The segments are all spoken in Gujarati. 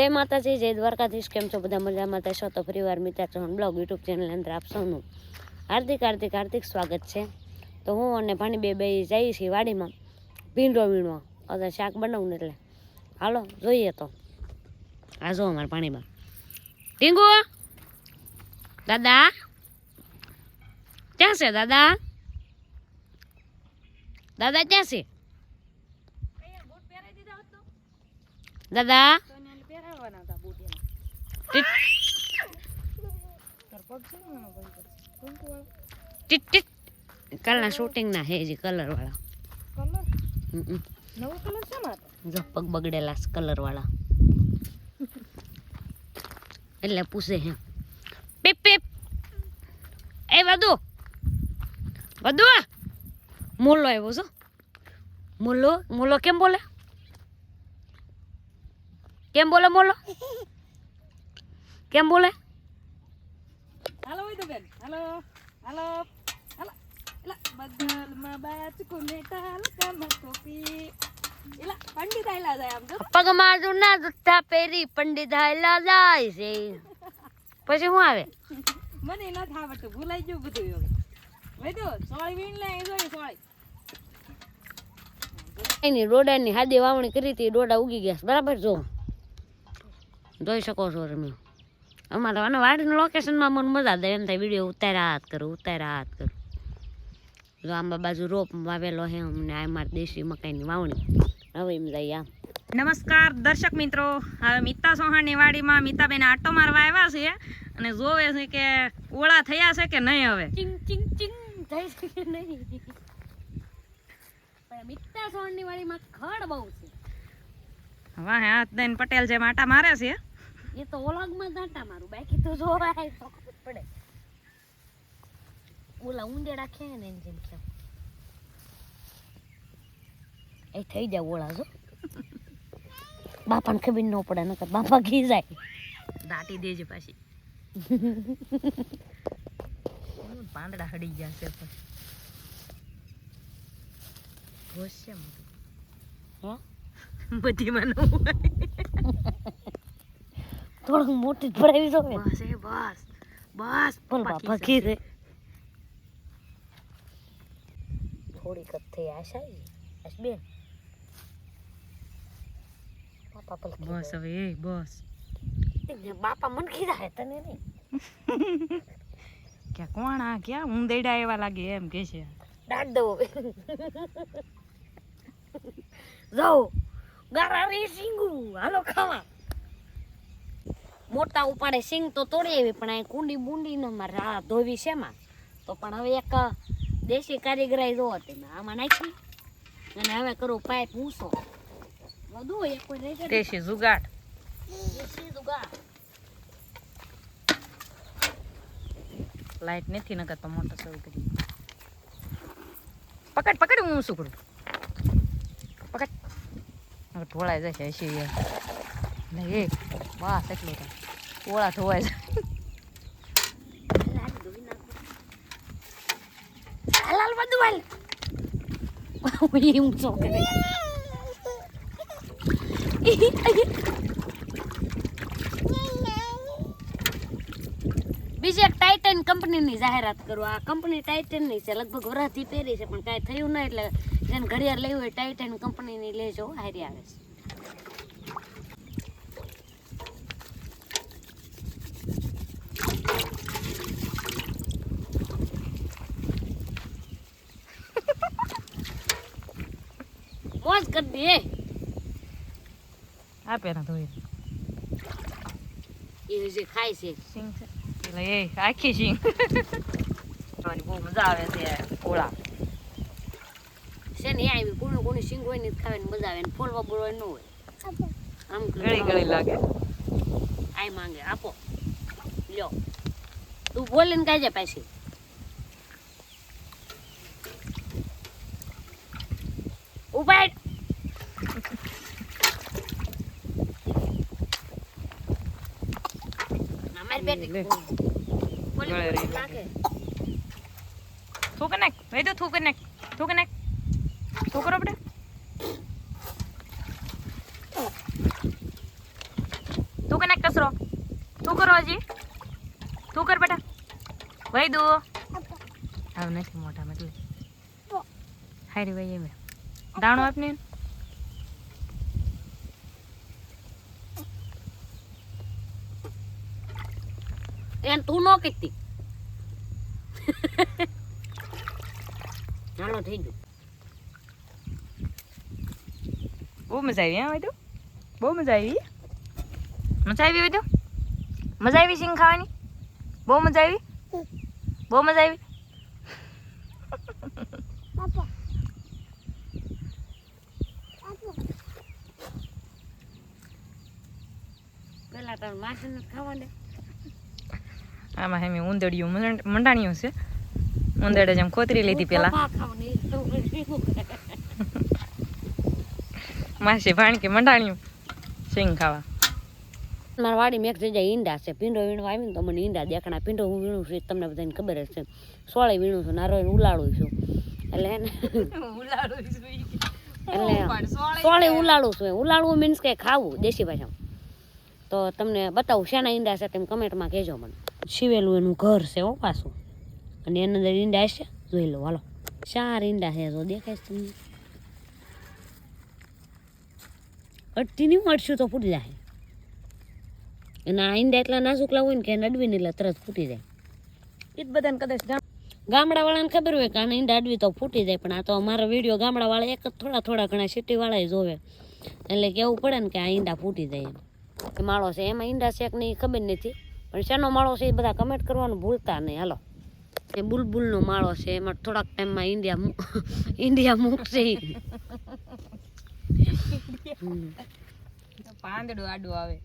જય માતાજી, જય દ્વારકાધીશ. કેમ છો? બધા મજામાં? થશો તો ફરીવાર મિત્ર ચૌહાણ બ્લોગ યુટ્યુબ ચેનલ અંદર આપ હાર્દિક હાર્દિક હાર્દિક સ્વાગત છે. તો હું અને ભાણી બે બે જઈએ છીએ વાડીમાં ભીંડો વીણવા. હવે શાક બનાવું એટલે. હાલો, જોઈએ તો. આ જો અમારા પાણીમાં ટીંગુ! દાદા? ક્યાં છે દાદા? દાદા, ક્યાં છે? દાદા? ટીટ. ટીટ કાલના શૂટિંગના હે જે કલર વાળા. હમ, હમ. નવો કલર છે જો પગ બગડેલા કલરવાળા એટલે પૂછે હે. પીપ પીપ. એ વધુ વધુ મોલો આવ્યો છો. મોલો મોલો કેમ બોલે? કેમ બોલે મોલો કેમ બોલે? હાલો હોય તો બેન. હાલો. હાલો. હાલો. એલા બગલમાં બાચકુને ટાલકામાં ટોપી એલા પંડિત આયલા જાય આમ જો. પગમાં જૂના પહેરી પંડિત હાયલા જાય છે. પછી શું આવે? મને ન થાવડતું ભૂલાઈ ગયું બધું હવે. ભાઈ સોળી વીણ લે એ સોળી એની ડોડાની હાદી વાવણી કરી હતી ડોડા ઉગી ગયા બરાબર જો? જોઈ શકો છો તમે અમારે અને વાડીનું લોકેશનમાં મને મજા આવે. એમ થાય વીડિયો ઉતાર્યા હાથ કરું ઉતાર્યા હાથ કરું. જો આંબા બાજુ રોપ વાવેલો હે અમને આ મારી દેશી મકાઈની વાવણી. હવે એમ જાય આમ. નમસ્કાર દર્શક મિત્રો. હવે મિતા સોહાણની વાડીમાં મિતાબેન આટો મારવા આવ્યા છે અને જોવે છે કે ઓળા થયા છે કે નહીં હવે? ચિંગ ચિંગ ચિંગ થાય છે કે નહીં? પણ મિત્તા સોહાણની વાડીમાં ખડ બહુ છે. વાહ હાથ દઈને પટેલ જે માટા મારે છે. એ તો ઓલગમાં દાંટા મારું બાકી તો જોવાય તો પડે. ઓલા ઊંડેડા ખે ને જેમ કે એ થઈ જાય ઓળા જો. બાપાને ખબર ન પડે નકર બાપા ઘી જાય. દાટી દેજે પાછી. પાંદડા હડી ગયા છે પણ. હોશ છે હે? બધી માં થોડુંક મોટી ભરાવી દો બસ એ બસ. બસ. પણ બાપા કી રે થોડીક જ થઈ આશા બેન બાપા પલ બસ હવે એ બસ. બાપા મન ખીરા તને નહીં? ક્યાં કોણ આ? ક્યાં ઊંદેડા એવા લાગે એમ કે છે? દાટ દો જાઓ. ગારા રે સિંગુ. હાલો ખાવા. મોટા ઉપાડે સિંગ તો તોડી આવી પણ અહીં કુંડી બુંડી મારે આ ધોવી છે માં તો પણ હવે એક દેશી કારીગરાઈ જોવો તમે આમાં નાખી. અને હવે કરું પાઇપ ઊંચો. વધુ એક કોઈ દેશી જુગાડ. દેશી જુગાડ. લાઈટ નથી નકર તો મોટો શરૂ કરી પકડ પકડ હું શું કરું. પકડ. ઢોળાઈ જશે છે ને એ વાહ એટલું તો. ઓળા ધોવાય છે હાલ બધું હાલ હું કરે બીજી એક ટાઇટન કંપનીની જાહેરાત કરું આ કંપની ટાઇટનની છે લગભગ વરાથી પહેરી છે પણ કાંઈ થયું નહીં એટલે જેને ઘડિયાળ લેવું હોય ટાઇટન કંપનીની લેજો હારી આવે છે મોજ કરી દે. આ ને ધોઈ એ જે ખાય છે. સિંગ છે. એટલે એ આખી સિંગ. ખાવાની બહુ મજા આવે છે ઓળા. છે ને આવી કોનું કોની સિંગ હોય ને જ ખાવાની મજા આવે ને ફોલવા બોલવા ન હોય. આમ ગળી ગળી લાગે. આય માંગે આપો. લ્યો. તું બોલીને કાજે પાછી. ઉપાડ. અમારી બેટી લે. બોલી ગળે રહી બોલી નાખે. થૂક નાખ. ભાઈ તો થૂક નાખ. થૂક નાખ. શું કરો આપણે કચરો. તું કરો હજી. તું કર બેટા. ભાઈ દો. હવે નથી મોટા મતલબ હારી વહી એમ. દાણો આપને? એને તું નો કીધી. ચાલો થઈ ગયું. બહુ મજા આવી હા તો બહુ મજા આવી? મજા આવી હોય તો મજા આવી સિંગ ખાવાની? બહુ મજા આવી? બહુ મજા આવી? પેલા તાર નથી ખાવા દે. આમાં હેમી ઉંદડિયું મંડ- મંડાણિયું છે. ઉંદડે જેમ ખોતરી લીધી પેલા? માસી ભાણકી મંડાણિયું? સિંગ ખાવા. મારા વાડી એક જગ્યાએ ઈંડા છે. પીંડો વીણવા આવીને તો મને ઈંડા દેખાણા. પીંડો હું વીણું છું તમને બધાને ખબર જ છે. સોળે વીણું છું નારો ઉલાડું છું. એટલે એને એટલે સોળે ઉલાડું છું. ઉલાડવું મીન્સ કે ખાવું દેશી ભાષામાં. તો તમને બતાવું શેના ઈંડા છે તેમ કમેન્ટમાં કહેજો મને. શિવેલું એનું ઘર છે હો પાછું. અને એના અંદર ઈંડા હશે જોઈ લો હાલો. ચાર ઈંડા છે તો દેખાય છે તમને. અટતી નહીં અડશું તો ફૂટી જાય. અને આ ઈંડા એટલા નાજુકલા હોય ને કે અડવીને એટલે તરત ફૂટી જાય. એ જ બધાને કદાચ ગામ ગામડાવાળાને ખબર હોય કે આને ઈંડા અડવી તો ફૂટી જાય પણ આ તો અમારો વીડિયો ગામડાવાળા એક જ થોડા થોડા ઘણા સિટીવાળાએ જોવે. એટલે કેવું પડે ને કે આ ઈંડા ફૂટી જાય એમ. માળો છે એમાં ઈંડા છે કે નહીં ખબર નથી. પણ શેનો માળો છે એ બધા કમેન્ટ કરવાનું ભૂલતા નહીં. હાલો. એ બુલબુલનો માળો છે. એમાં થોડાક ટાઈમમાં ઇન્ડિયા ઇન્ડિયા મૂકશે. પાંદડું આડું આવે.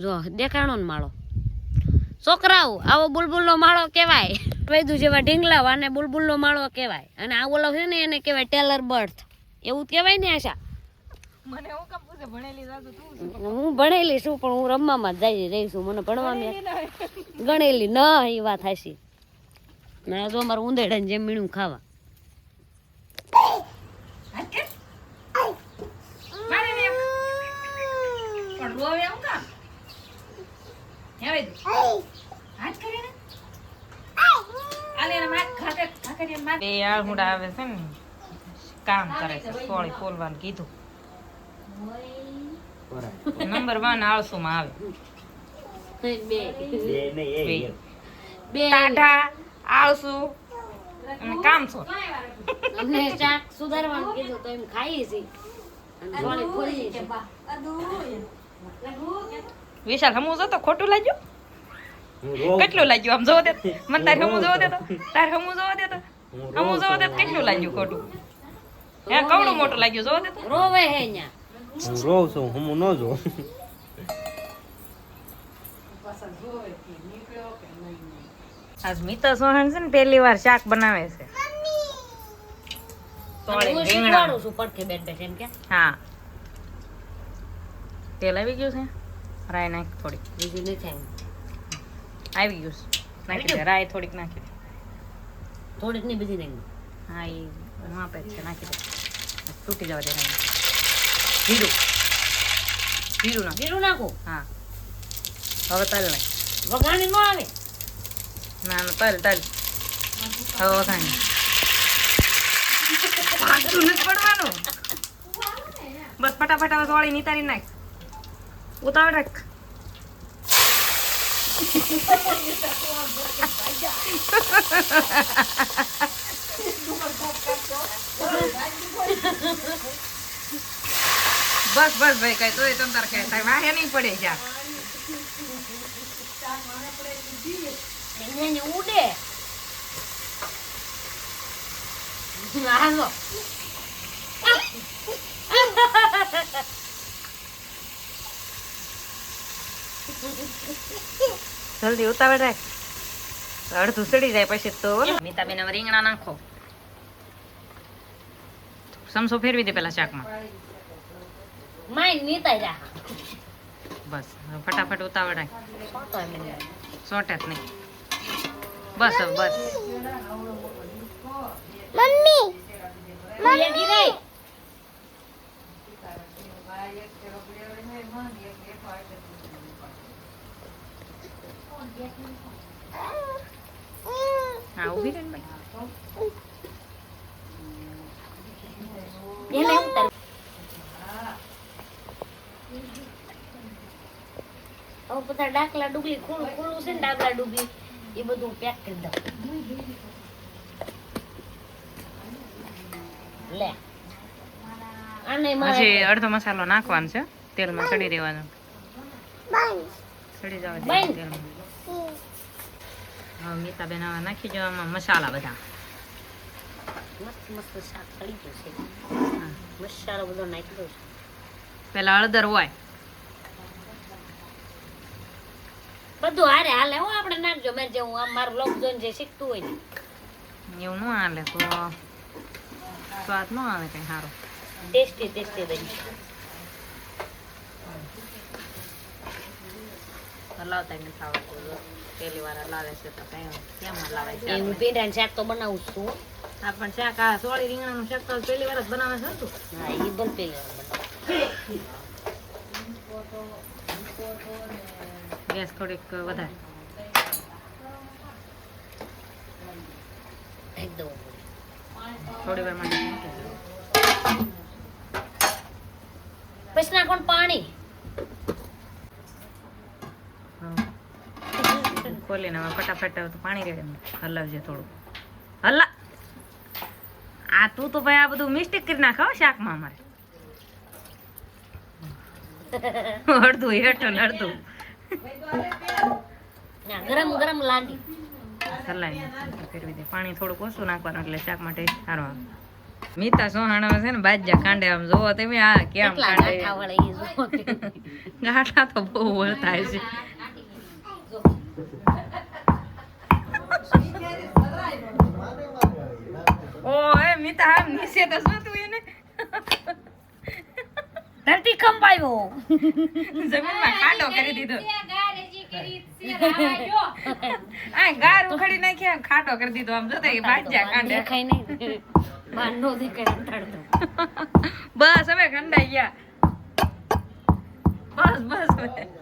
જો દેખાણો ને માળો. છોકરાઓ આવો બુલબુલનો માળો કહેવાય. વૈદુ જેવા ઢીંગલા અને બુલબુલનો માળો કહેવાય. અને આ ઓલો છે ને એને કહેવાય ટેલર બર્થ એવું કહેવાય ને આશા? મને એવું તું હું ભણેલી છું પણ હું રમવામાં જ જઈ રહી છું. મને ભણવામાં ગણેલી ન એ વાત હશે ના જો અમારે ઊંધેડા જેમ મીણું ખાવા. બે આવે છે ને. કામ કરે છે સોળી કીધું. નંબર વન આળસુમાં આવે. બે. બે બે ટાઢા આળસુ અને કામ છો અમને ચાક સુધારવાનું કીધું તો એમ ખાઈ છીએ. વિશાલ હમું જો તો ખોટું લાગ્યું? કેટલું લાગ્યું? આમ જોવો દે. મને તારે હમું જોવો દે તો તારે હમું જોવો દે તો હમું જોવો દે કેટલું લાગ્યું ખોટું? હે કવડું મોટું લાગ્યું? જોવો દે તો રોવે હે ન્યા. હું રોઉં છું હું ન જોઉં આજ મિતા સોહન છે ને પહેલી વાર શાક બનાવે છે. હું હા. તેલ આવી ગયું છે? રાય નાખ થોડીક. બીજું નથી આવી ગયું છે. નાખી દે રાઈ થોડીક નાખી દે. થોડીકની બધી નાખી હા એ માપે જ છે નાખી દે. તૂટી જવા દે રાઈ. જીરું જીરું નાખ જીરું નાખું હા હવે તલ નાખ વઘાણી નો આવે ના ના તલ તલ હવે વઘાણી પાછું નથી પડવાનું બસ ફટાફટ હવે સોળી નિતારી નાખ ઉતાવળ રાખ બસ બસ ભાઈ કઈ એ તમ તાર કઈ થાય વાહે નહીં પડે જા એને ઉડે. હાલો. જલ્દી ઉતાવળ રાખ. અડધું સડી જાય પછી તો મીતાબેન રીંગણા નાખો. સમસો ફેરવી દે પેલા શાકમાં. માઈ નીતાઈ જા. બસ ફટાફટ ઉતાવળ રાખ. સોતો નહીં. સોટે જ નહીં. બસ બસ. મમ્મી મમ્મી. હા ઊભી રહે ભાઈ એને ઉતાર હવે બધા ડાકલા ડુગલી ખુલ્લું ખુલ્લું છે ને ડાકલા ડુગલી એ બધું પેક કરી દઉં. લે. હજી અડધો મસાલો નાખવાનો છે તેલમાં ચડી રહેવાનો ચડી જવા દે બંધ. તેલમાં. હવે મીતાબેન હવે નાખી દેવામાં મસાલા બધા. મસ્ત મસ્ત શાક ચડી ગયું છે. મસાલો બધો નાખી દઉં છું. પેલા હળદર હોય બધું હારે હાલે. હું આપણે નાખજો મેં જે હું આમ મારું લોક જોઈને જે શીખતું હોય એવું ન હાલે તો સ્વાદ ન આવે કઈ સારો. ટેસ્ટી ટેસ્ટી બની. હલાવતા નથી આવડતું. પહેલી વાર હલાવે છે તો કઈ કેમ હલાવે છે? હું ભીંડાનું શાક તો બનાવું છું આપણ પણ શાક આ સોળી રીંગણાનું શાક તો પહેલી વાર જ બનાવે છે હા એ પણ પેલી વાર બનાવું. ગેસ થોડીક વધારે. થોડી વાર માટે પછી નાખવાનું પાણી. ખોલીને હવે ફટાફટ તો પાણી રેડે હલાવજે થોડું હલા. આ તું તો ભાઈ આ બધું મિસ્ટેક કરી નાખે શાકમાં અમારે. અડધું હેઠળ અડધું. ના ગરમ ગરમ લાંડી. સલાઈ ફેરવી દે. પાણી થોડુંક ઓછું નાખવાનું એટલે શાક માટે સારો આવે મીતા સોહાણા છે ને બાજ્યા કાંડે આમ જોવો તમે આ કેમ કાંડે? ગાંઠા તો બહુ વળતા છે. ઓય મીતા આમ નીચે તો શું તું ધરતી કંપાયો જમીનમાં ખાડો કરી દીધો. આ ગાર ઉખડી નાખી આમ ખાડો કરી દીધો. આમ જોતા કે બાજ્યા કાંડે દેખાય નહીં. બાંધો નો દેખાય તડતો. બસ હવે ખંડાઈ ગયા. બસ બસ હવે.